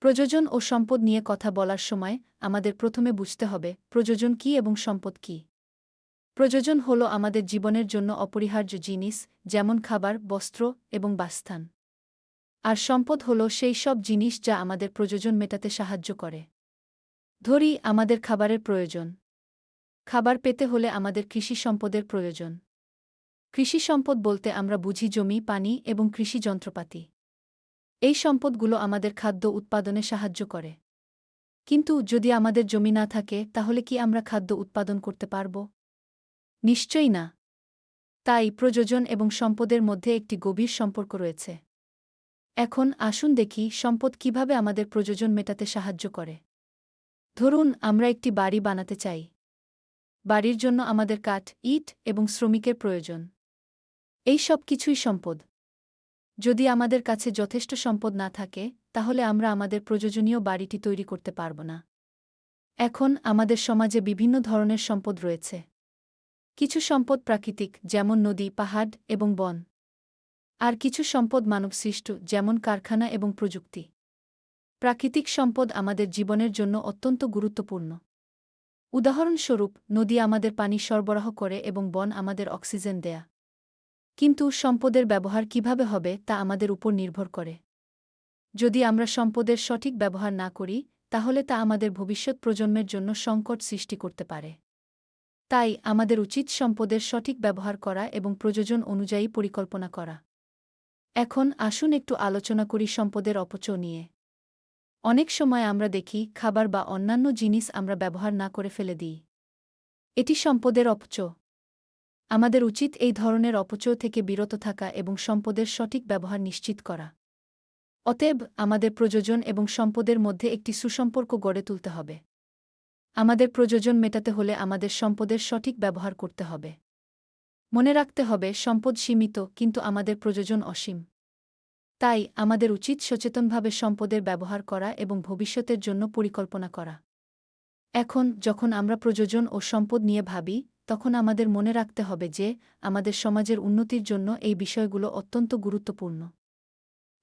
প্রযোজন ও সম্পদ নিয়ে কথা বলার সময় আমাদের প্রথমে বুঝতে হবে, প্রযোজন কি এবং সম্পদ কি? প্রযোজন হল আমাদের জীবনের জন্য অপরিহার্য জিনিস, যেমন খাবার, বস্ত্র এবং বাসস্থান। আর সম্পদ হল সেই সব জিনিস যা আমাদের প্রয়োজন মেটাতে সাহায্য করে। ধরি আমাদের খাবারের প্রয়োজন। খাবার পেতে হলে আমাদের কৃষি সম্পদের প্রয়োজন। কৃষি সম্পদ বলতে আমরা বুঝি জমি, পানি এবং কৃষি যন্ত্রপাতি। এই সম্পদগুলো আমাদের খাদ্য উৎপাদনে সাহায্য করে। কিন্তু যদি আমাদের জমি না থাকে, তাহলে কি আমরা খাদ্য উৎপাদন করতে পারব? নিশ্চয়ই না। তাই প্রযোজন এবং সম্পদের মধ্যে একটি গভীর সম্পর্ক রয়েছে। এখন আসুন দেখি সম্পদ কীভাবে আমাদের প্রয়োজন মেটাতে সাহায্য করে। ধরুন, আমরা একটি বাড়ি বানাতে চাই। বাড়ির জন্য আমাদের কাঠ, ইট এবং শ্রমিকের প্রয়োজন। এই সব কিছুই সম্পদ। যদি আমাদের কাছে যথেষ্ট সম্পদ না থাকে, তাহলে আমরা আমাদের প্রয়োজনীয় বাড়িটি তৈরি করতে পারব না। এখন আমাদের সমাজে বিভিন্ন ধরনের সম্পদ রয়েছে। কিছু সম্পদ প্রাকৃতিক, যেমন নদী, পাহাড় এবং বন। আর কিছু সম্পদ মানবসৃষ্ট, যেমন কারখানা এবং প্রযুক্তি। প্রাকৃতিক সম্পদ আমাদের জীবনের জন্য অত্যন্ত গুরুত্বপূর্ণ। উদাহরণস্বরূপ, নদী আমাদের পানি সরবরাহ করে এবং বন আমাদের অক্সিজেন দেয়া। কিন্তু সম্পদের ব্যবহার কীভাবে হবে তা আমাদের উপর নির্ভর করে। যদি আমরা সম্পদের সঠিক ব্যবহার না করি, তাহলে তা আমাদের ভবিষ্যৎ প্রজন্মের জন্য সংকট সৃষ্টি করতে পারে। তাই আমাদের উচিত সম্পদের সঠিক ব্যবহার করা এবং প্রযোজন অনুযায়ী পরিকল্পনা করা। এখন আসুন একটু আলোচনা করি সম্পদের অপচয় নিয়ে। অনেক সময় আমরা দেখি খাবার বা অন্যান্য জিনিস আমরা ব্যবহার না করে ফেলে দিই। এটি সম্পদের অপচয়। আমাদের উচিত এই ধরনের অপচয় থেকে বিরত থাকা এবং সম্পদের সঠিক ব্যবহার নিশ্চিত করা। অতএব, আমাদের প্রযোজন এবং সম্পদের মধ্যে একটি সুসম্পর্ক গড়ে তুলতে হবে। আমাদের প্রযোজন মেটাতে হলে আমাদের সম্পদের সঠিক ব্যবহার করতে হবে। মনে রাখতে হবে, সম্পদ সীমিত, কিন্তু আমাদের প্রযোজন অসীম। তাই, আমাদের উচিত সচেতনভাবে সম্পদের ব্যবহার করা এবং ভবিষ্যতের জন্য পরিকল্পনা করা। এখন, যখন আমরা প্রযোজন ও সম্পদ নিয়ে ভাবি তখন আমাদের মনে রাখতে হবে যে, আমাদের সমাজের উন্নতির জন্য এই বিষয়গুলো অত্যন্ত গুরুত্বপূর্ণ।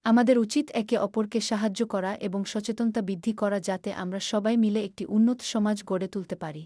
আমাদের উচিত একে অপরকে সাহায্য করা এবং সচেতনতা বৃদ্ধি করা যাতে আমরা সবাই মিলে একটি উন্নত সমাজ গড়ে তুলতে পারি।